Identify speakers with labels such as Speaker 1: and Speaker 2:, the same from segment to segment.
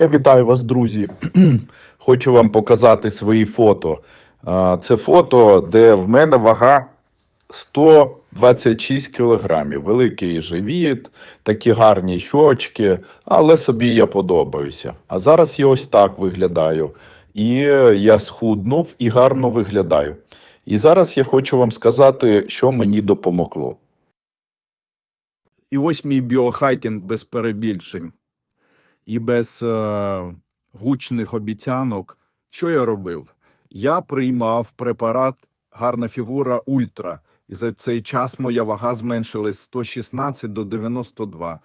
Speaker 1: Я вітаю вас, друзі. Хочу вам показати свої фото. Це фото, де в мене вага 126 кілограмів. Великий живіт, такі гарні щочки, але собі я подобаюся. А зараз я ось так виглядаю. І я схуднув і гарно виглядаю. І зараз я хочу вам сказати, що мені допомогло.
Speaker 2: І ось мій біохакінг без перебільшень і без е, гучних обіцянок. Що я робив? Я приймав препарат Гарна фігура Ультра. І за цей час моя вага зменшилась з 116 до 92.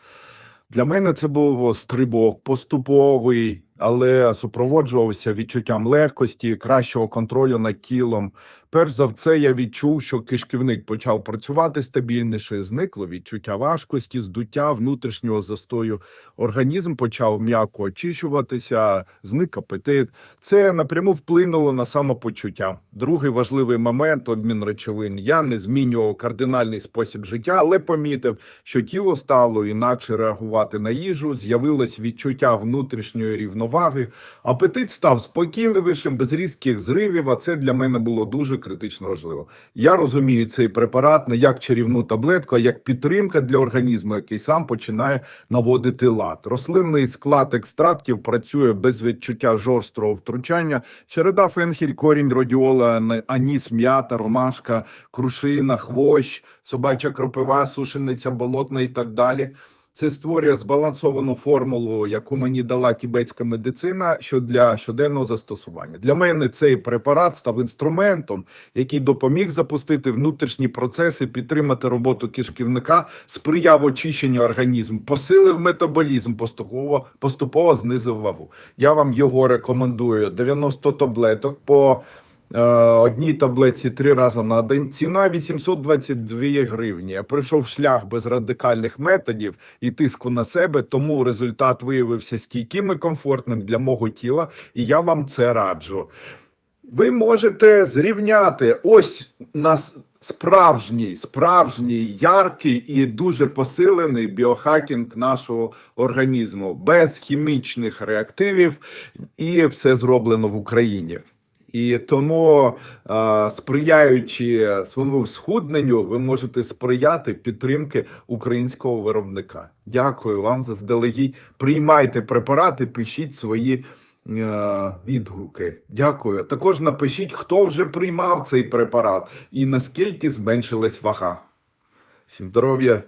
Speaker 2: Для мене це був стрибок поступовий, але супроводжувався відчуттям легкості, кращого контролю над тілом. Перш за все, я відчув, що кишківник почав працювати стабільніше, зникло відчуття важкості, здуття внутрішнього застою. Організм почав м'яко очищуватися, зник апетит. Це напряму вплинуло на самопочуття. Другий важливий момент обмін речовин. Я не змінював кардинальний спосіб життя, але помітив, що тіло стало інакше реагувати на їжу. З'явилось відчуття внутрішньої рівноваги. Апетит став спокійливішим, без різких зривів. А це для мене було дуже критично важливо. Я розумію цей препарат не як чарівну таблетку, а як підтримка для організму, який сам починає наводити лад. Рослинний склад екстрактів працює без відчуття жорстрого втручання. Череда фенхель, корінь радіола, на- аніс, м'ята, ромашка, крушина, хвощ, собача кропива, сушениця болотна і так далі. Це створює збалансовану формулу, яку мені дала тібетська медицина, що для щоденного застосування. Для мене цей препарат став інструментом, який допоміг запустити внутрішні процеси, підтримати роботу кишківника, сприяв очищенню організму, посилив метаболізм, поступово, поступово знизив вагу. Я вам його рекомендую. 90 таблеток по одній таблетці три рази на день. Ціна 822 гривні. Пройшов шлях без радикальних методів і тиску на себе, тому результат виявився стійким і комфортним для мого тіла, і я вам це раджу. Ви можете зрівняти ось нас справжній, справжній, яркий і дуже посилений біохакінг нашого організму без хімічних реактивів, і все зроблено в Україні. І тому, сприяючи своєму схудненню, ви можете сприяти підтримки українського виробника. Дякую вам заздалегідь. Приймайте препарати, пишіть свої е, відгуки. Дякую. Також напишіть, хто вже приймав цей препарат і наскільки зменшилась вага. Всім здоров'я,